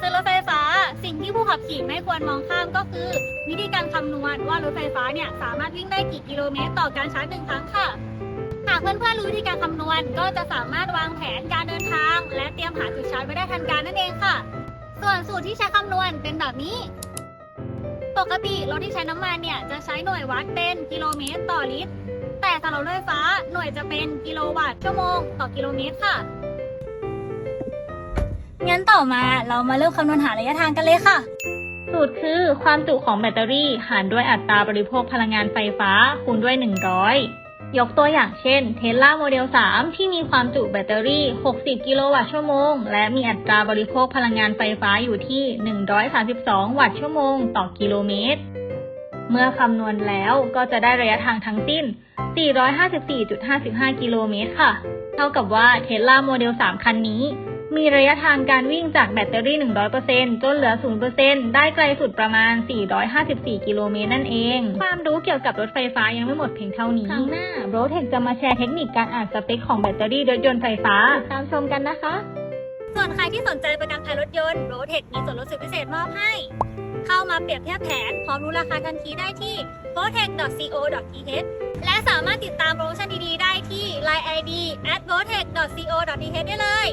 ซื้อรถไฟฟ้า สิ่งที่ผู้ขับขี่ไม่ควรมองข้ามก็คือ วิธีการคำนวณว่ารถไฟฟ้าเนี่ยสามารถวิ่งได้กี่กิโลเมตรต่อการชาร์จหนึ่งครั้งค่ะ หากเพื่อนๆรู้วิธีการคำนวณก็จะสามารถวางแผนการเดินทาง และเตรียมหาจุดชาร์จไว้ได้ทันการนั่นเองค่ะ ส่วนสูตรที่ใช้คำนวณเป็นแบบนี้ ปกติรถที่ใช้น้ำมันเนี่ยจะใช้หน่วยวัดเป็นกิโลเมตรต่อลิตร แต่สำหรับรถไฟฟ้าหน่วยจะเป็นกิโลวัตต์ชั่วโมง ต่อกิโลเมตรค่ะ งั้นต่อมาเรามาเริ่มคำนวณหาระยะทางกันเลยค่ะ สูตรคือความจุของแบตเตอรี่หารด้วยอัตราบริโภคพลังงานไฟฟ้าคูณด้วย 100 ยกตัวอย่างเช่นเทสลาโมเดล 3 ที่มีความจุแบตเตอรี่ 60 กิโลวัตต์ชั่วโมง และมีอัตราบริโภคพลังงานไฟฟ้าอยู่ที่ 132 วัตต์ชั่วโมง ต่อกิโลเมตร เมื่อคำนวณแล้วก็จะได้ระยะทางทั้งสิ้น 454.55 กิโลเมตรค่ะ เท่ากับว่าเทสลาโมเดล 3 คันนี้ มีระยะทางการวิ่งจากแบตเตอรี่ 100%จนเหลือ 0%ได้ไกลสุดประมาณ 454 กิโลเมตรนั่นเอง ความรู้เกี่ยวกับรถไฟฟ้ายังไม่หมดเพียงเท่านี้ ครั้งหน้าโรเทคจะมาแชร์เทคนิคการอ่านสเปคของแบตเตอรี่รถยนต์ไฟฟ้า ตามชมกันนะคะ ส่วนใครที่สนใจประกันภัยรถยนต์โรเทคมีส่วนลดสุดพิเศษมอบให้ เข้ามาเปรียบเทียบแผนพร้อมรู้ราคาทันทีได้ที่ r o t e c c o th และสามารถติดตามโปรโมชั่นดีๆ ได้ที่ Line ID at r o t e c c o th ได้เลย